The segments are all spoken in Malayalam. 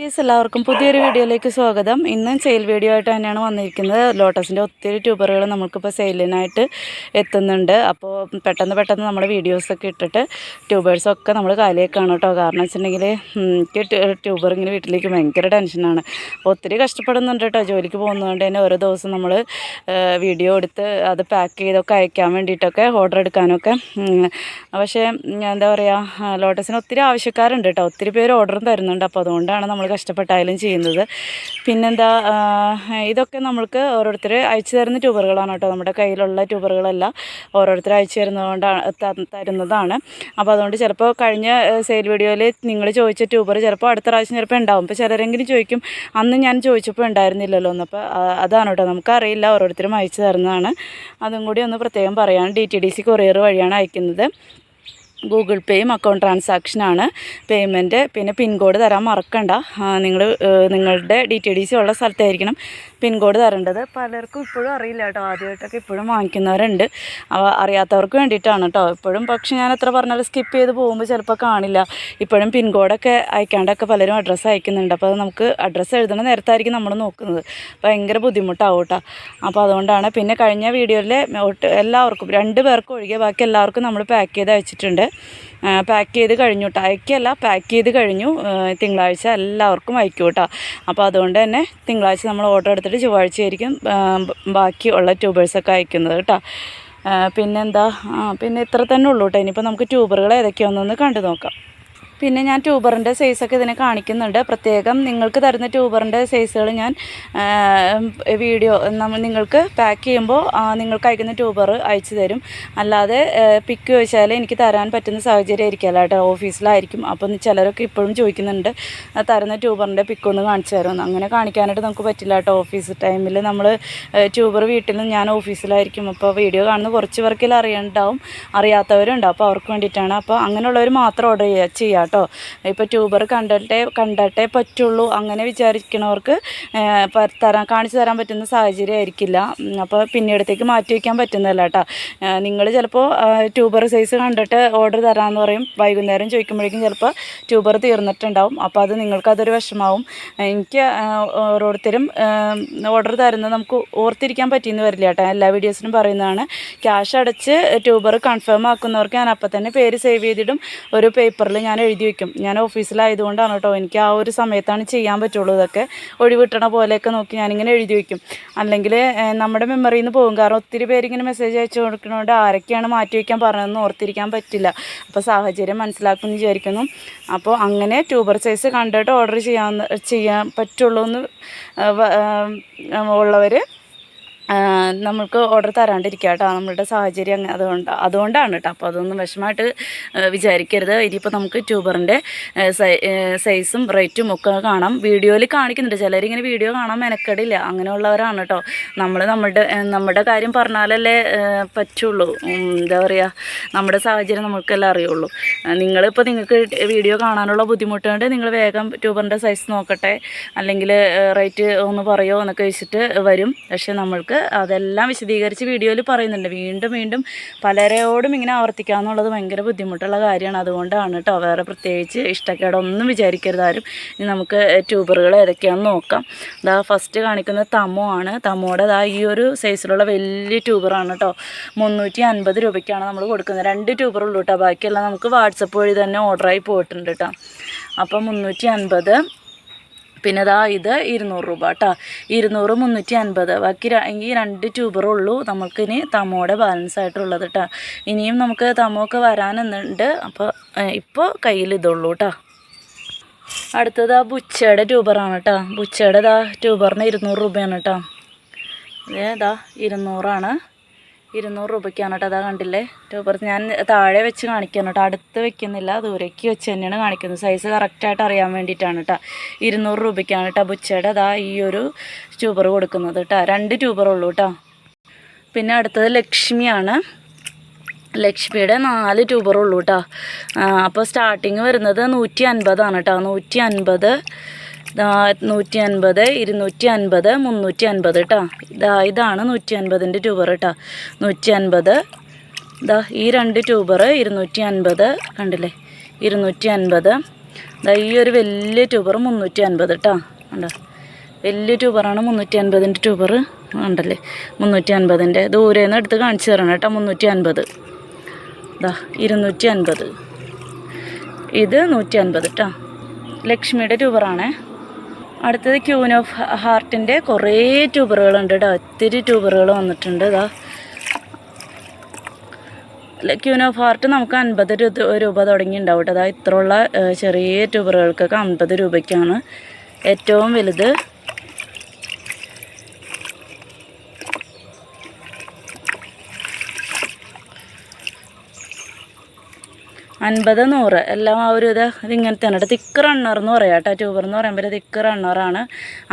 യെസ് എല്ലാവർക്കും പുതിയൊരു വീഡിയോയിലേക്ക് സ്വാഗതം. ഇന്ന് സെയിൽ വീഡിയോ ആയിട്ട് തന്നെയാണ് വന്നിരിക്കുന്നത്. ലോട്ടസിന്റെ ഒത്തിരി ട്യൂബറുകൾ നമുക്കിപ്പോൾ സെയിലിനായിട്ട് എത്തുന്നുണ്ട്. അപ്പോൾ പെട്ടെന്ന് പെട്ടെന്ന് നമ്മുടെ വീഡിയോസൊക്കെ ഇട്ടിട്ട് ട്യൂബേഴ്സൊക്കെ നമ്മൾ കാലിയേക്കാണ് കേട്ടോ. കാരണം വെച്ചിട്ടുണ്ടെങ്കിൽ എനിക്ക് ട്യൂബർ ഇങ്ങനെ വീട്ടിലേക്ക് ഭയങ്കര ടെൻഷനാണ് അപ്പോൾ ഒത്തിരി കഷ്ടപ്പെടുന്നുണ്ട് കേട്ടോ ജോലിക്ക് പോകുന്നതുകൊണ്ട് തന്നെ ഓരോ ദിവസം നമ്മൾ വീഡിയോ എടുത്ത് അത് പാക്ക് ചെയ്തൊക്കെ അയക്കാൻ വേണ്ടിയിട്ടൊക്കെ ഓർഡർ എടുക്കാനൊക്കെ പക്ഷേ എന്താ പറയുക ലോട്ടസിന് ഒത്തിരി ആവശ്യക്കാരുണ്ട് കേട്ടോ. ഒത്തിരി പേര് ഓർഡറും തരുന്നുണ്ട്. അപ്പോൾ അതുകൊണ്ടാണ് നമ്മൾ കഷ്ടപ്പെട്ടായാലും ചെയ്യുന്നത്. പിന്നെന്താ ഇതൊക്കെ നമ്മൾക്ക് ഓരോരുത്തർ അയച്ചു തരുന്ന ട്യൂബറുകളാണ് കേട്ടോ. നമ്മുടെ കയ്യിലുള്ള ട്യൂബറുകളല്ല ഓരോരുത്തർ അയച്ചു തരുന്നതുകൊണ്ടാണ് തരുന്നതാണ്. അപ്പോൾ അതുകൊണ്ട് ചിലപ്പോൾ കഴിഞ്ഞ സെയിൽ വീഡിയോയിൽ നിങ്ങൾ ചോദിച്ച ട്യൂബർ ചിലപ്പോൾ അടുത്ത പ്രാവശ്യം ചിലപ്പോൾ ഉണ്ടാവും. അപ്പോൾ ചിലരെങ്കിലും ചോദിക്കും അന്ന് ഞാൻ ചോദിച്ചപ്പോൾ ഉണ്ടായിരുന്നില്ലല്ലോ എന്ന്. അപ്പോൾ അതാണ് കേട്ടോ. നമുക്കറിയില്ല ഓരോരുത്തരും അയച്ചു തരുന്നതാണ്. അതും കൂടി ഒന്ന് പ്രത്യേകം പറയാൻ D T D C courier വഴിയാണ് അയക്കുന്നത്. ഗൂഗിൾ പേയും അക്കൗണ്ട് ട്രാൻസാക്ഷനാണ് പേയ്മെന്റ്. പിന്നെ പിൻകോഡ് തരാൻ മറക്കണ്ട. നിങ്ങൾ നിങ്ങളുടെ ഡി ടി ഡി സി ഉള്ള സ്ഥലത്തായിരിക്കണം. പിൻകോഡ് തരേണ്ടത്. പലർക്കും ഇപ്പോഴും അറിയില്ല കേട്ടോ. ആദ്യമായിട്ടൊക്കെ ഇപ്പോഴും വാങ്ങിക്കുന്നവരുണ്ട്. അറിയാത്തവർക്ക് വേണ്ടിയിട്ടാണ് കേട്ടോ. ഇപ്പോഴും പക്ഷെ ഞാൻ എത്ര പറഞ്ഞാലും സ്കിപ്പ് ചെയ്ത് പോകുമ്പോൾ ചിലപ്പോൾ കാണില്ല. ഇപ്പോഴും പിൻകോഡൊക്കെ അയക്കാണ്ടൊക്കെ പലരും അഡ്രസ്സ് അയക്കുന്നുണ്ട്. അപ്പോൾ അത് നമുക്ക് അഡ്രസ്സ് എഴുതുന്ന നേരത്തായിരിക്കും നമ്മൾ നോക്കുന്നത്. ഭയങ്കര ബുദ്ധിമുട്ടാവും കേട്ടോ. അപ്പോൾ അതുകൊണ്ടാണ് പിന്നെ കഴിഞ്ഞ വീഡിയോയിൽ എല്ലാവർക്കും രണ്ട് പേർക്കും ഒഴികെ ബാക്കി എല്ലാവർക്കും നമ്മൾ പാക്ക് ചെയ്ത് അയച്ചിട്ടുണ്ട്. പാക്ക് ചെയ്ത് കഴിഞ്ഞു കേട്ടോ. അയക്കല്ല പാക്ക് ചെയ്ത് കഴിഞ്ഞു. തിങ്കളാഴ്ച എല്ലാവർക്കും അയക്കും കേട്ടോ. അപ്പോൾ അതുകൊണ്ട് തന്നെ തിങ്കളാഴ്ച നമ്മൾ ഓർഡർ എടുത്തിട്ട് ചൊവ്വാഴ്ച ആയിരിക്കും ആ, ബാക്കി ഉള്ള ട്യൂബേഴ്സൊക്കെ അയക്കുന്നത് കേട്ടോ. പിന്നെന്താ? പിന്നെ ഇത്ര തന്നെ ഉള്ളൂ കേട്ടോ. ഇനിയിപ്പോൾ നമുക്ക് ട്യൂബറുകൾ ഏതൊക്കെയാണെന്നൊന്ന് കണ്ടു നോക്കാം. പിന്നെ ഞാൻ ട്യൂബറിന്റെ സൈസൊക്കെ ഇതിനെ കാണിക്കുന്നുണ്ട്. പ്രത്യേകം നിങ്ങൾക്ക് തരുന്ന ട്യൂബറിന്റെ സൈസുകൾ ഞാൻ വീഡിയോ നമ്മൾ നിങ്ങൾക്ക് പാക്ക് ചെയ്യുമ്പോൾ നിങ്ങൾക്ക് അയക്കുന്ന ട്യൂബർ അയച്ചു തരും. അല്ലാതെ പിക്ക് ചോദിച്ചാൽ എനിക്ക് തരാൻ പറ്റുന്ന സാഹചര്യം ആയിരിക്കില്ല കേട്ടോ. ഓഫീസിലായിരിക്കും. അപ്പം ചിലരൊക്കെ ഇപ്പോഴും ചോദിക്കുന്നുണ്ട് തരുന്ന ട്യൂബറിന്റെ പിക്ക് ഒന്ന് കാണിച്ചു തരുമെന്ന് അങ്ങനെ കാണിക്കാനായിട്ട് നമുക്ക് പറ്റില്ല കേട്ടോ ഓഫീസ് ടൈമിൽ. നമ്മൾ ട്യൂബർ വീട്ടിലും ഞാൻ ഓഫീസിലായിരിക്കും. അപ്പോൾ വീഡിയോ കാണുന്ന കുറച്ച് പേർക്കിൽ അറിയണ്ടാവും അറിയാത്തവരുണ്ടാവും അപ്പോൾ അവർക്ക് വേണ്ടിയിട്ടാണ്. അപ്പോൾ അങ്ങനെയുള്ളവർ മാത്രം ഓർഡർ ചെയ്യുക ചെയ്യുക കേട്ടോ. ഇപ്പോൾ ട്യൂബർ കണ്ടിട്ടേ കണ്ടിട്ടേ പറ്റുള്ളൂ. അങ്ങനെ വിചാരിക്കണവർക്ക് തരാൻ കാണിച്ചു തരാൻ പറ്റുന്ന സാഹചര്യം ആയിരിക്കില്ല. അപ്പോൾ പിന്നീടത്തേക്ക് മാറ്റി വയ്ക്കാൻ പറ്റുന്നതല്ല കേട്ടോ. നിങ്ങൾ ചിലപ്പോൾ ട്യൂബർ സൈസ് കണ്ടിട്ട് ഓർഡർ തരാമെന്ന് പറയും. വൈകുന്നേരം ചോദിക്കുമ്പോഴേക്കും ചിലപ്പോൾ ട്യൂബർ തീർന്നിട്ടുണ്ടാവും. അപ്പോൾ അത് നിങ്ങൾക്കതൊരു വിഷമാവും. എനിക്ക് ഓരോരുത്തരും ഓർഡർ തരുന്നത് നമുക്ക് ഓർത്തിരിക്കാൻ പറ്റിയെന്ന് വരില്ല കേട്ടോ. എല്ലാ വീഡിയോസിനും പറയുന്നതാണ്. ക്യാഷ് അടച്ച് ട്യൂബർ കൺഫേം ആക്കുന്നവർക്ക് ഞാൻ അപ്പം തന്നെ പേര് സേവ് ചെയ്തിടും. ഒരു പേപ്പറിൽ ഞാൻ എഴുതി വെക്കും. ഞാൻ ഓഫീസിലായതുകൊണ്ടാണ് കേട്ടോ. എനിക്ക് ആ ഒരു സമയത്താണ് ചെയ്യാൻ പറ്റുള്ളൂ ഇതൊക്കെ. ഒഴിവിട്ടണ പോലെയൊക്കെ നോക്കി ഞാനിങ്ങനെ എഴുതി വെക്കും. അല്ലെങ്കിൽ നമ്മുടെ മെമ്മറിയിൽ നിന്ന് പോകും. കാരണം ഒത്തിരി പേരിങ്ങനെ മെസ്സേജ് അയച്ചു കൊടുക്കുന്നതുകൊണ്ട് ആരൊക്കെയാണ് മാറ്റി വയ്ക്കാൻ പറഞ്ഞതെന്ന് ഓർത്തിരിക്കാൻ പറ്റില്ല. അപ്പോൾ സാഹചര്യം മനസ്സിലാക്കുമെന്ന് വിചാരിക്കുന്നു. അപ്പോൾ അങ്ങനെ ട്യൂബർ സൈസ് കണ്ടിട്ട് ഓർഡർ ചെയ്യാൻ ചെയ്യാൻ പറ്റുള്ളൂ എന്ന് ഉള്ളവർ നമുക്ക് ഓർഡർ തരാണ്ടിരിക്കുക കേട്ടോ നമ്മളുടെ സാഹചര്യം അങ്ങനെ അതുകൊണ്ട് അതുകൊണ്ടാണ് കേട്ടോ അപ്പോൾ അതൊന്നും വിഷമമായിട്ട് വിചാരിക്കരുത്. ഇനിയിപ്പോൾ നമുക്ക് ട്യൂബറിന്റെ സൈസും റേറ്റും ഒക്കെ കാണാം. വീഡിയോയിൽ കാണിക്കുന്നുണ്ട്. ചിലരിങ്ങനെ വീഡിയോ കാണാൻ മെനക്കെടില്ല. അങ്ങനെയുള്ളവരാണ് കേട്ടോ നമ്മൾ നമ്മുടെ നമ്മുടെ കാര്യം പറഞ്ഞാലല്ലേ പറ്റുള്ളൂ. എന്താ പറയുക നമ്മുടെ സാഹചര്യം നമുക്കെല്ലാം അറിയുള്ളൂ. നിങ്ങളിപ്പോൾ നിങ്ങൾക്ക് വീഡിയോ കാണാനുള്ള ബുദ്ധിമുട്ടുണ്ട്. നിങ്ങൾ വേഗം ട്യൂബറിന്റെ സൈസ് നോക്കട്ടെ. അല്ലെങ്കിൽ റേറ്റ് ഒന്ന് പറയുമോ എന്നൊക്കെ വെച്ചിട്ട് വരും. പക്ഷേ നമ്മൾക്ക് അതെല്ലാം വിശദീകരിച്ച് വീഡിയോയിൽ പറയുന്നുണ്ട്. വീണ്ടും വീണ്ടും പലരോടും ഇങ്ങനെ ആവർത്തിക്കുക എന്നുള്ളത് ഭയങ്കര ബുദ്ധിമുട്ടുള്ള കാര്യമാണ്. അതുകൊണ്ടാണ് കേട്ടോ വേറെ പ്രത്യേകിച്ച് ഇഷ്ടക്കേടൊന്നും വിചാരിക്കരുത് ആരും. ഇനി നമുക്ക് ട്യൂബറുകൾ ഏതൊക്കെയാണെന്ന് നോക്കാം. ഇതാ ഫസ്റ്റ് കാണിക്കുന്നത് തമോ ആണ്. തമോയുടെ ദാ ഈ ഒരു സൈസിലുള്ള വലിയ ട്യൂബറാണ് കേട്ടോ മുന്നൂറ്റി അൻപത് രൂപയ്ക്കാണ് നമ്മൾ കൊടുക്കുന്നത്. രണ്ട് ട്യൂബറുള്ളൂ കേട്ടോ ബാക്കിയെല്ലാം നമുക്ക് വാട്സപ്പ് വഴി തന്നെ ഓർഡറായി പോയിട്ടുണ്ട് കേട്ടോ അപ്പം മുന്നൂറ്റി അൻപത് പിന്നെ ദാ ഇത് ഇരുന്നൂറ് രൂപ കേട്ടോ ഇരുന്നൂറ് മുന്നൂറ്റി അൻപത് ബാക്കി ഈ രണ്ട് ട്യൂബറുള്ളൂ നമുക്കിനി തമോടെ ബാലൻസ് ആയിട്ടുള്ളത് കേട്ടോ ഇനിയും നമുക്ക് തമൊക്കെ വരാനെന്നുണ്ട്. അപ്പോൾ ഇപ്പോൾ കയ്യിൽ ഇതുള്ളൂ കേട്ടോ അടുത്തത് ആ ബുച്ചയുടെ ട്യൂബറാണ് കേട്ടോ ബുച്ചയുടെ ദാ ട്യൂബറിന് ഇരുന്നൂറ് രൂപയാണ് കേട്ടോ ഇതാ ഇരുന്നൂറാണ്. ഇരുന്നൂറ് രൂപയ്ക്കാണ് കേട്ടോ. അതാ കണ്ടില്ലേ? ടോപ്പർസ് ഞാൻ താഴെ വെച്ച് കാണിക്കാണ് കേട്ടോ. അടുത്ത് വെക്കുന്നില്ല. ദൂരേക്ക് വെച്ച് തന്നെയാണ് കാണിക്കുന്നത്. സൈസ് കറക്റ്റായിട്ട് അറിയാൻ വേണ്ടിയിട്ടാണ് കേട്ടോ. ഇരുന്നൂറ് രൂപയ്ക്കാണ് കേട്ടോ ബുച്ചയുടെ അതാ ഈ ഒരു ട്യൂബർ കൊടുക്കുന്നത് കേട്ടോ. രണ്ട് ട്യൂബറുള്ളൂ കേട്ടോ. പിന്നെ അടുത്തത് ലക്ഷ്മിയാണ്. ലക്ഷ്മിയുടെ നാല് ട്യൂബറുള്ളൂ കേട്ടോ. അപ്പോൾ സ്റ്റാർട്ടിങ് വരുന്നത് നൂറ്റി അൻപതാണ് കേട്ടോ. നൂറ്റി അൻപത് നൂറ്റി അൻപത് ഇരുന്നൂറ്റി അൻപത് മുന്നൂറ്റി അൻപത് കേട്ടോ ഇതാ ഇതാണ് നൂറ്റി അൻപതിന്റെ ട്യൂബർ കേട്ടോ നൂറ്റി അൻപത് ഇതാ ഈ രണ്ട് ട്യൂബർ ഇരുന്നൂറ്റി അൻപത് കണ്ടില്ലേ? ഇരുന്നൂറ്റി അൻപത് ഇതാ ഈ ഒരു വലിയ ട്യൂബർ മുന്നൂറ്റി അൻപത് കേട്ടോ ഉണ്ടോ വലിയ ട്യൂബറാണ് മുന്നൂറ്റി അൻപതിന്റെ ട്യൂബർ ഉണ്ടല്ലേ മുന്നൂറ്റി അൻപതിന്റെ ദൂരെ നിന്ന് എടുത്ത് കാണിച്ചു തരണം കേട്ടോ മുന്നൂറ്റി അൻപത് ഇതാ ഇരുന്നൂറ്റി അൻപത് ഇത് നൂറ്റി അൻപത് കേട്ടോ ലക്ഷ്മിയുടെ ട്യൂബറാണേ അടുത്തത് ക്യൂൻ ഓഫ് ഹാർട്ടിന്റെ കുറേ ട്യൂബറുകളുണ്ട് കേട്ടോ. ഒത്തിരി ട്യൂബറുകൾ വന്നിട്ടുണ്ട് ഇതാ. ക്യൂൻ ഓഫ് ഹാർട്ട് നമുക്ക് അൻപത് രൂപ തുടങ്ങി ഉണ്ടാവും കേട്ടോ. അതാ ഇത്രയുള്ള ചെറിയ ട്യൂബറുകൾക്കൊക്കെ അൻപത് രൂപയ്ക്കാണ് ഏറ്റവും വലുത് അൻപത് നൂറ്. എല്ലാം ആ ഒരു ഇത് ഇതിങ്ങനത്തെ ആണ് തിക്ക് റണ്ണർ എന്ന് പറയാം കേട്ടോ. ട്യൂബർ എന്ന് പറയുമ്പോൾ തിക്ക് റണ്ണറാണ്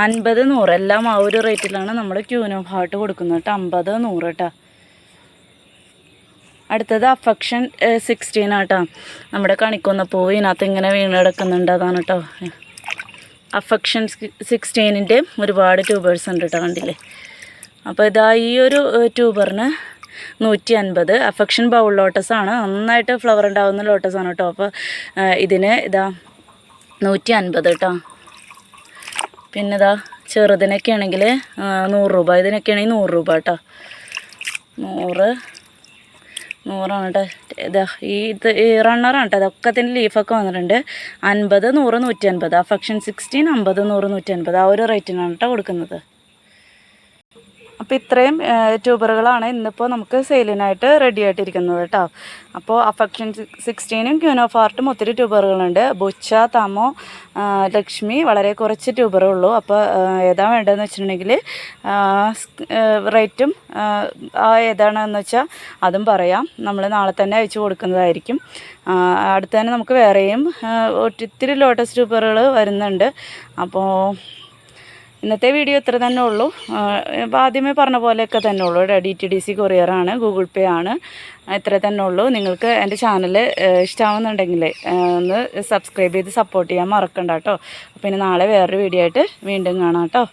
അൻപത് നൂറ്. എല്ലാം ആ ഒരു റേറ്റിലാണ് നമ്മൾ ക്യൂനോ ഭാഗത്ത് കൊടുക്കുന്നത് കേട്ടോ. അമ്പത് നൂറ് കേട്ടോ അടുത്തത് അഫക്ഷൻ സിക്സ്റ്റീൻ ആട്ടോ നമ്മുടെ കണിക്കൊന്ന പൂവ് ഇതിനകത്ത് ഇങ്ങനെ വീണ് കിടക്കുന്നുണ്ട്. അതാണ് കേട്ടോ അഫക്ഷൻ സിക്സ്റ്റീനിന്റെ ഒരുപാട് ട്യൂബേഴ്സ് ഉണ്ട് കേട്ടോ കണ്ടില്ലേ? അപ്പോൾ ഇതാ ഈ ഒരു ട്യൂബറിന് നൂറ്റി അൻപത് അഫക്ഷൻ ബൗൾ ലോട്ടസാണ്. നന്നായിട്ട് ഫ്ലവർ ഉണ്ടാകുന്ന ലോട്ടസാണ് കേട്ടോ. അപ്പോൾ ഇതിന് ഇതാ നൂറ്റി അൻപത് കേട്ടോ പിന്നെ ഇതാ ചെറുതിനൊക്കെ ആണെങ്കിൽ നൂറ് രൂപ. ഇതിനൊക്കെ ആണെങ്കിൽ നൂറ് രൂപ കേട്ടോ നൂറ്. നൂറാണ് കേട്ടോ ഇതാ ഈ ഇത് ഈ റണ്ണറാണ് കേട്ടോ ഇതൊക്കെ തന്നെ ലീഫൊക്കെ വന്നിട്ടുണ്ട്. അൻപത് നൂറ് നൂറ്റി അൻപത് ആ ഫക്ഷൻ സിക്സ്റ്റീൻ അമ്പത് നൂറ് നൂറ്റി അൻപത് ആ ഒരു റേറ്റിനാണ് കേട്ടോ കൊടുക്കുന്നത്. അപ്പോൾ ഇത്രയും ട്യൂബറുകളാണ് ഇന്നിപ്പോൾ നമുക്ക് സെയിലിനായിട്ട് റെഡി ആയിട്ടിരിക്കുന്നത് കേട്ടോ. അപ്പോൾ അഫക്ഷൻ സിക്സ്റ്റീനും ക്യൂനോഫാർട്ടും ഒത്തിരി ട്യൂബറുകളുണ്ട്. ബുച്ച തമോ ലക്ഷ്മി വളരെ കുറച്ച് ട്യൂബറേ ഉള്ളൂ. അപ്പോൾ ഏതാ വേണ്ടതെന്ന് വെച്ചിട്ടുണ്ടെങ്കിൽ റേറ്റും ഏതാണെന്ന് വെച്ചാൽ അതും പറയാം. നമ്മൾ നാളെ തന്നെ അയച്ചു കൊടുക്കുന്നതായിരിക്കും. അടുത്ത് തന്നെ നമുക്ക് വേറെയും ഒത്തിരി ലോട്ടസ് ട്യൂബറുകൾ വരുന്നുണ്ട്. അപ്പോൾ ഇന്നത്തെ വീഡിയോ ഇത്ര തന്നെ ഉള്ളൂ. ഇപ്പോൾ ആദ്യമേ പറഞ്ഞ പോലെയൊക്കെ തന്നെ ഉള്ളൂ. ഡി ടി ഡി സി കൊറിയറാണ് ഗൂഗിൾ പേ ആണ്. ഇത്ര തന്നെ ഉള്ളൂ. നിങ്ങൾക്ക് എന്റെ ചാനൽ ഇഷ്ടമാവുന്നുണ്ടെങ്കിൽ ഒന്ന് സബ്സ്ക്രൈബ് ചെയ്ത് സപ്പോർട്ട് ചെയ്യാൻ മറക്കണ്ട കേട്ടോ. അപ്പോൾ ഇനി നാളെ വേറൊരു വീഡിയോ ആയിട്ട് വീണ്ടും കാണാം കേട്ടോ.